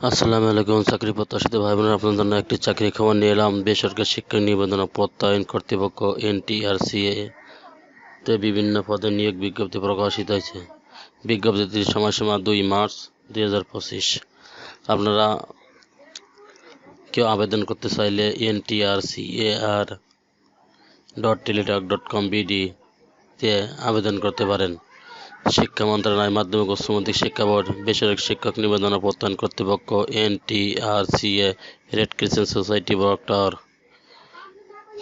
আসসালামু আলাইকুম, চাকরি প্রত্যাশিত ভাই বোনেরা আপনাদের জন্য একটি চাকরি খবর নিয়ে এলাম। বেসরকারি শিক্ষা নিবন্ধন ও প্রত্যয়ন কর্তৃপক্ষ, এনটিআরসিএ তে বিভিন্ন পদে নিয়োগ বিজ্ঞপ্তি প্রকাশিত হয়েছে। বিজ্ঞপ্তিটির সময়সীমা দুই মার্চ দুই হাজার পঁচিশ। আপনারা কেউ আবেদন করতে চাইলে এনটিআরসিএআর dot Teletalk dot com BD তে আবেদন করতে পারেন। শিক্ষা মন্ত্রণালয় মাধ্যমিক উচ্চ মাধ্যমিক শিক্ষা বোর্ড বেসরকারি শিক্ষক নিবন্ধন ও প্রত্যয়ন কর্তৃপক্ষ এনটিআরসিএ রেড ক্রিসেন্ট সোসাইটি বরক্টর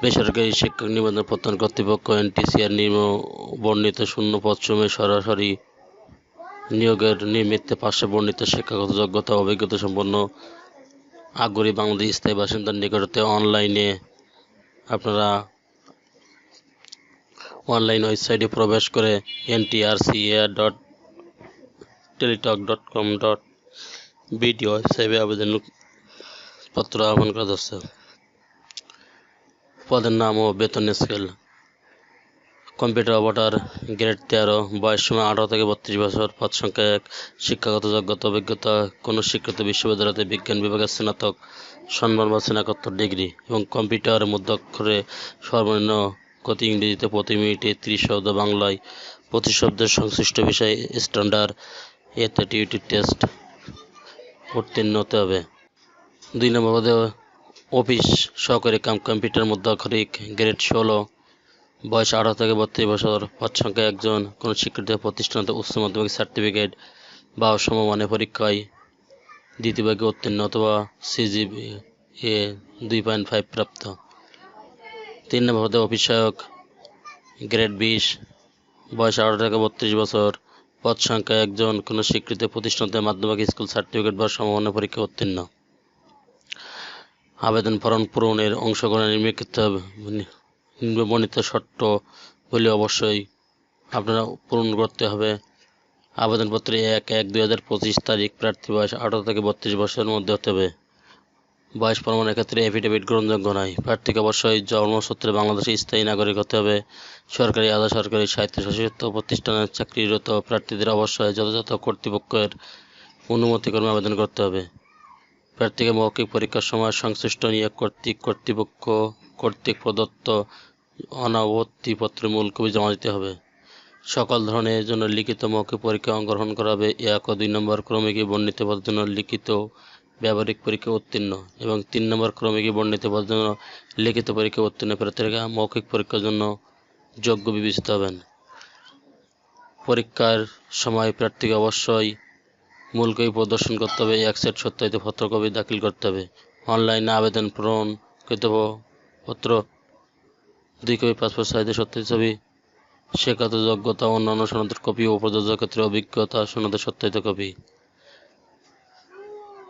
বেসরকারি শিক্ষক নিবন্ধন প্রত্যয়ন কর্তৃপক্ষ এনটিসিআর নিম্ন বর্ণিত শূন্য পশ্চিমে সরাসরি নিয়োগের নিমিত্তে পাশে বর্ণিত শিক্ষাগত যোগ্যতা অভিজ্ঞতা সম্পন্ন আগ্রহী বাংলাদেশ স্থায়ী বাসিন্দার নিকটতে অনলাইনে আপনারা অনলাইন ওয়েবসাইটে প্রবেশ করে NTRCA dot Teletalk dot com dot BD ওয়েবসাইটে আবেদনপত্র আহ্বান করা যাচ্ছে পদের নাম ও বেতন স্কেল। কম্পিউটার অপারেটর গ্রেড তেরো, বয়স সময় আঠারো থেকে বত্রিশ বছর, পদ সংখ্যা এক, শিক্ষাগত যোগ্যতা, অভিজ্ঞতা, কোনো স্বীকৃত বিশ্ববিদ্যালয়তে বিজ্ঞান বিভাগের স্নাতক সম্মান বা স্নাতকোত্তর ডিগ্রি এবং কম্পিউটার মধ্যক্ষরে সর্বনিম্ন গতি ইংরেজিতে প্রতি মিনিটে ত্রিশ শব্দ বাংলায় পঁচিশ শব্দের সংশ্লিষ্ট বিষয়ে স্ট্যান্ডার্ড এতে টিউটি টেস্ট উত্তীর্ণ হতে হবে। দুই নম্বর অফিস সহকারী কাম কম্পিউটার মধ্যাক্ষরিক গ্রেড ষোলো, বয়স আঠারো থেকে বত্রিশ বছর পদ সংখ্যা একজন, কোনো স্বীকৃত প্রতিষ্ঠানতে উচ্চ মাধ্যমিক সার্টিফিকেট বা সমমানের পরীক্ষায় দ্বিতীয় ভাগে উত্তীর্ণ অথবা সিজিবি এ দুই পয়েন্ট ফাইভ প্রাপ্ত। তিন নম্বর পদে অফিস সহায়ক গ্রেড বিশ, বয়স আঠারো থেকে বত্রিশ বছর, পদ সংখ্যা একজন, কোনো স্বীকৃত প্রতিষ্ঠানতে মাধ্যমিক স্কুল সার্টিফিকেট বা সমমানের পরীক্ষা উত্তীর্ণ। আবেদন ফর্ম পূরণের অংশগ্রহণের নিম্নলিখিত বর্ণিত শর্ত বলে অবশ্যই আপনারা পূরণ করতে হবে। আবেদনপত্রে এক এক দুই হাজার পঁচিশ তারিখ প্রার্থী বয়স আঠারো থেকে বত্রিশ বছরের মধ্যে হতে হবে। বয়স প্রমাণের ক্ষেত্রে এফিডেভিট গ্রহণযোগ্য নয়। প্রার্থীকে অবশ্যই জন্মসূত্রে বাংলাদেশের স্থায়ী নাগরিক হতে হবে। সরকারি, আধা সরকারি স্বায়ত্তশাসিত প্রতিষ্ঠানের চাকরিরত প্রার্থীদের অবশ্যই যথাযথ কর্তৃপক্ষের অনুমতিক্রমে আবেদন করতে হবে। প্রার্থীকে মৌখিক পরীক্ষার সময় সংশ্লিষ্ট নিয়োগ কর্তৃক কর্তৃপক্ষ কর্তৃক প্রদত্ত অনাবর্তিপত্রের মূল কবি জমা দিতে হবে। সকল ধরনের জন্য লিখিত মৌখিক পরীক্ষা অংশগ্রহণ করা হবে। এক ও দুই নম্বর ক্রমিকে বর্ণিত পদের জন্য লিখিত ব্যবহারিক পরীক্ষা উত্তীর্ণ এবং তিন নম্বর ক্রমিকে বর্ণিত পদের জন্য লিখিত পরীক্ষা উত্তীর্ণ প্রার্থীরা মৌখিক পরীক্ষার জন্য যোগ্য বিবেচিত হবেন। পরীক্ষার সময় প্রার্থীকে অবশ্যই মূল কপি প্রদর্শন করতে হবে, এক সেট সত্যায়িত ফটোকপি দাখিল করতে হবে। অনলাইনে আবেদন পূরণকৃত পত্র দুই কপি পাসপোর্ট সাইজের সত্যায়িত ছবি, শেখাত যোগ্যতা, অন্যান্য সনদের কপি ও প্রযোজ্য ক্ষেত্রে অভিজ্ঞতা সনদের সত্যায়িত কপি।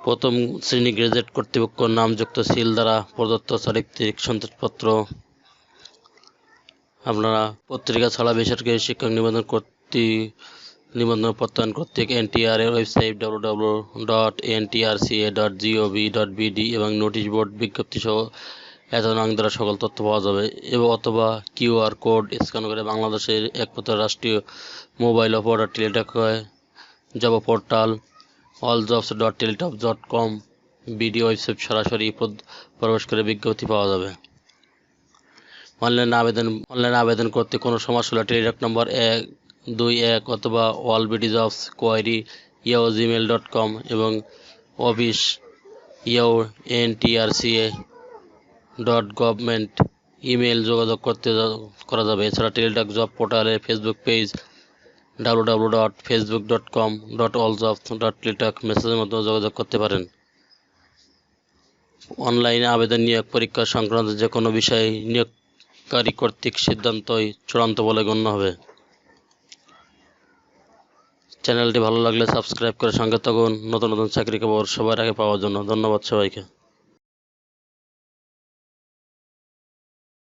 প্রথম শ্রেণি গ্রাজুয়েট কর্তৃপক্ষ নামযুক্ত সিল দ্বারা প্রদত্ত চারিত্রিক সন্তোষপত্র। আপনারা পত্রিকা ছাড়া বেসরকারি শিক্ষক নিবন্ধন কর্তৃ নিবন্ধন প্রত্যয়ন কর্তৃক এনটিআর এর website W dot NTRCA dot gov dot BD এবং নোটিশ বোর্ড বিজ্ঞপ্তি সহ এত দ্বারা সকল তথ্য পাওয়া যাবে এবং অথবা কিউআর কোড স্ক্যান করে বাংলাদেশের একমাত্র রাষ্ট্রীয় mobile operator Teletalk job portal com BD website সরাসরি প্রবেশ করে বিজ্ঞপ্তি পাওয়া যাবে। অনলাইন আবেদন অনলাইন আবেদন করতে কোনো সমস্যা হলে টেলিটক নম্বর এক, দুই, এক অথবা অল বিডি জবস কোয়ারি ইয়াও জিমেল ডট কম এবং অফিস ইয়াও এনটিআরসিএ ডট গভর্নমেন্ট ইমেল যোগাযোগ করতে করা যাবে। এছাড়া টেলিটক জব পোর্টালে Facebook page W dot Facebook dot com dot all job dot Teletalk মেসেজের মাধ্যমে যোগাযোগ করতে পারেন। অনলাইনে আবেদন নিয়োগ পরীক্ষা সংক্রান্ত যে কোনো বিষয়ে নিয়োগকারী কর্তৃক সিদ্ধান্তই চূড়ান্ত বলে গণ্য হবে। চ্যানেলটি ভালো লাগলে সাবস্ক্রাইব করে সঙ্গে থাকুন। নতুন নতুন চাকরি খবর সবার আগে পাওয়ার জন্য ধন্যবাদ সবাইকে।